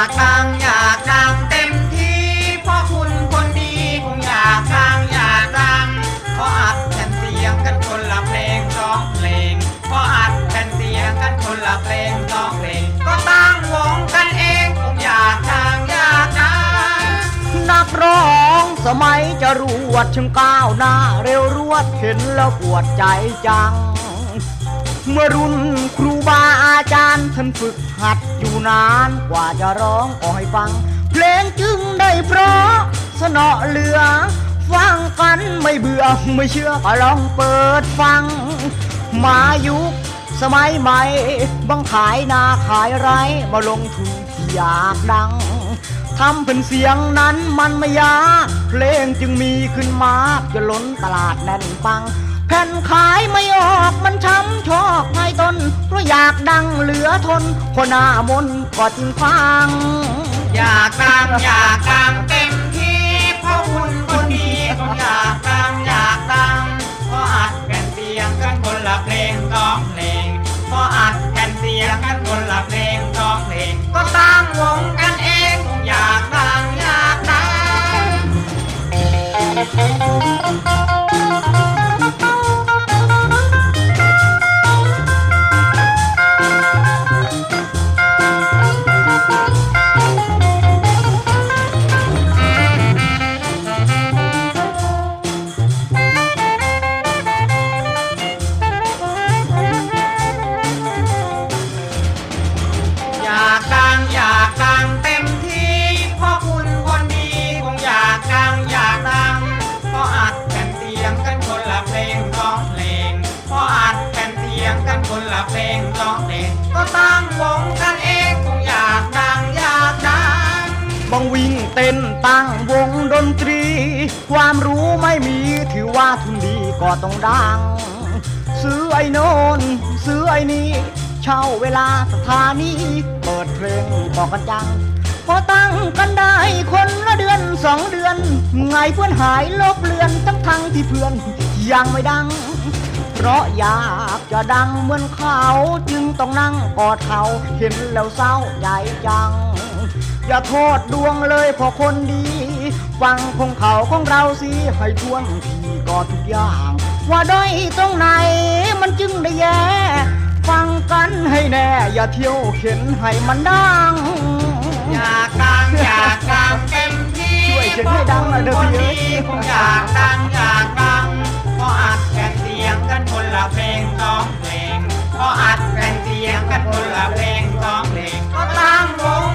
ากดังอยากดังเต็มที่เพราะคุณคนดีคงอยากดังอยากดังเพราะอัดแผ่นเสียงกันคนละเพลงสองเพลงเพราะอัดแผ่นเสียงกันคนละเพลงสองเพลง ก็ตั้งวงกันเองคงอยากดังอยากดังนักร้องสมัยจะรวดช่างก้าวหน้าเร็วรวดเห็นแล้วปวดใจจัง เมื่อรุ่นครูบาอาจารย์ท่านฝึกหัดอยู่นานกว่าจะร้องขอให้ฟัง เพลงจึงได้เพราะสนอเหลือ ฟังกันไม่เบื่อไม่เชื่อก็ลองเปิดฟัง มายุคสมัยใหม่บังขายนาขายไรมาลงทุนอยากดังทำเป็นเสียงนั้นมันไม่ยากเพลงจึงมีขึ้นมากจนล้นตลาดแน่นปัง แผ่นขายไม่ออกมันช้ำชอกไงตนเพราะอยากดังเหลือทนคนหน้ามนก็จึงฟัง อยากดังอยากดังเต็มที่เพราะคุณคนดีก็อยากดังอยากดังก็อัดแผ่นเสียงกันคนละเพลงร้องเพลงก็อัดแผ่นเสียงกันคนละเพลงร้องเพลง ก็ตั้งวงกันเองคงอยากดังอยากดัง กันคนละเพลงร้องเพลงก็ตั้งวงกันเองคงอยากดังอยากดังบางวิ่งเต้นตั้งวงดนตรี ความรู้ไม่มีถือว่าทุนดีก็ต้องดัง ซื้อไอ้โนนซื้อไอ้นี้เช่าเวลาสถานีเปิดเพลงบอกกันจังพอตั้งกันได้คนละเดือนสองเดือน ไงเพื่อนหายลบเลือนทั้งทั้งที่เพื่อนยังไม่ดัง เพราะอยากจะดังเหมือนเขา จึงต้องนั่งกอดเขาเห็นแล้วเศร้าใจจัง อย่าโทษดวงเลยเพอคนดี ฟังของเขาของเราสิให้ทวนทีก็ทุกอย่าง ว่าด้อยตรงไหนมันจึงได้แย่ฟังกันให้แน่ อย่าเที่ยวเข็นให้มันดัง อยากดังอยากดังเต็มที่ช่วยเขียนให้ดังหน่อยเถอะคนพี่เอ้ดียคงอยากดัง สียงกันคนล